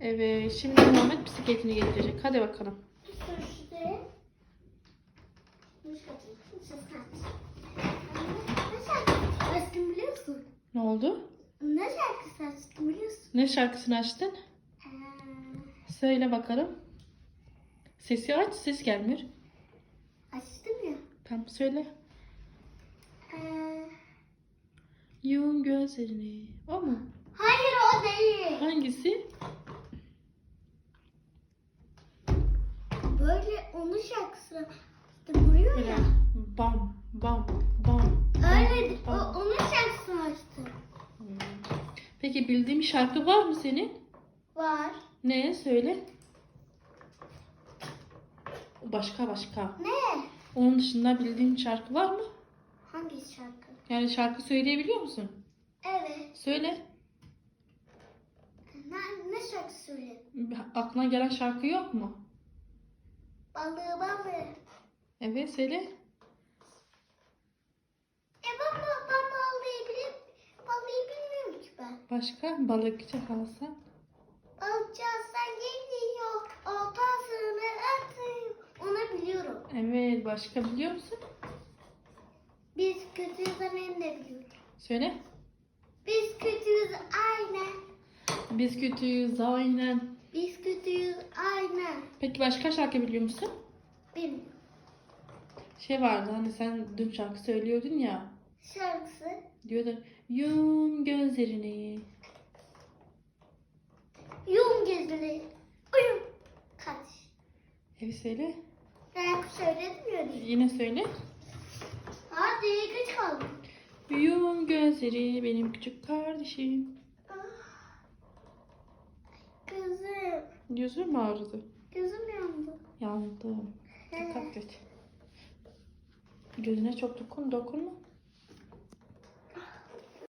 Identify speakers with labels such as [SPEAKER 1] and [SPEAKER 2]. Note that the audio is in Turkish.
[SPEAKER 1] Evet şimdi Muhammed bisikletini getirecek. Hadi bakalım.
[SPEAKER 2] Ne
[SPEAKER 1] oldu?
[SPEAKER 2] Ne şarkısı açtım biliyorsun?
[SPEAKER 1] Ne şarkısını açtın?
[SPEAKER 2] Ee,
[SPEAKER 1] Söyle bakalım. Sesi aç, ses gelmiyor.
[SPEAKER 2] açtım ya.
[SPEAKER 1] Tamam söyle.
[SPEAKER 2] Ee,
[SPEAKER 1] Yum gözlerini. O mu?
[SPEAKER 2] hayır o değil. Onun şarkısı vuruyor
[SPEAKER 1] Böyle
[SPEAKER 2] ya.
[SPEAKER 1] bam bam bam.
[SPEAKER 2] Öyle o,
[SPEAKER 1] bam.
[SPEAKER 2] onun şarkısını açtım.
[SPEAKER 1] Hmm. Peki bildiğin şarkı var mı senin?
[SPEAKER 2] Var.
[SPEAKER 1] Ne? Söyle. Başka başka.
[SPEAKER 2] Ne?
[SPEAKER 1] Onun dışında bildiğin şarkı var mı?
[SPEAKER 2] Hangi şarkı?
[SPEAKER 1] Yani şarkı söyleyebiliyor musun?
[SPEAKER 2] Evet.
[SPEAKER 1] Söyle.
[SPEAKER 2] Ne, ne şarkı söyledin?
[SPEAKER 1] Aklına gelen şarkı yok mu?
[SPEAKER 2] Balığı balığı.
[SPEAKER 1] Evet söyle.
[SPEAKER 2] E ben, ben, balığı bilip balığı bilmiyorum ki ben.
[SPEAKER 1] Başka? Balıkçı kalsa.
[SPEAKER 2] Balıkçı sen geliyor. Oltasını atıyor. Onu biliyorum.
[SPEAKER 1] Evet. Başka biliyor musun?
[SPEAKER 2] Biz kötüyüz annem de biliyorum.
[SPEAKER 1] Söyle.
[SPEAKER 2] Biz kötüyüz aynen.
[SPEAKER 1] Biz kötüyüz aynen.
[SPEAKER 2] Biz kötüyüz aynen.
[SPEAKER 1] Peki başka şarkı biliyor musun?
[SPEAKER 2] Bilmiyorum.
[SPEAKER 1] Şey vardı hani sen dün şarkı söylüyordun ya.
[SPEAKER 2] Şarkısı.
[SPEAKER 1] Diyordu yum gözlerini.
[SPEAKER 2] Yum gözleri. Uyum. Kaç.
[SPEAKER 1] Evet söyle.
[SPEAKER 2] Şarkı söyledim ya.
[SPEAKER 1] Yine söyle.
[SPEAKER 2] Hadi geç kaldım.
[SPEAKER 1] Yum gözleri benim küçük kardeşim.
[SPEAKER 2] Gözüm.
[SPEAKER 1] Gözüm mü ağrıdı?
[SPEAKER 2] Gözüm yandı.
[SPEAKER 1] Yandım. Dikkat et. Gözüne çok dokun, dokunma.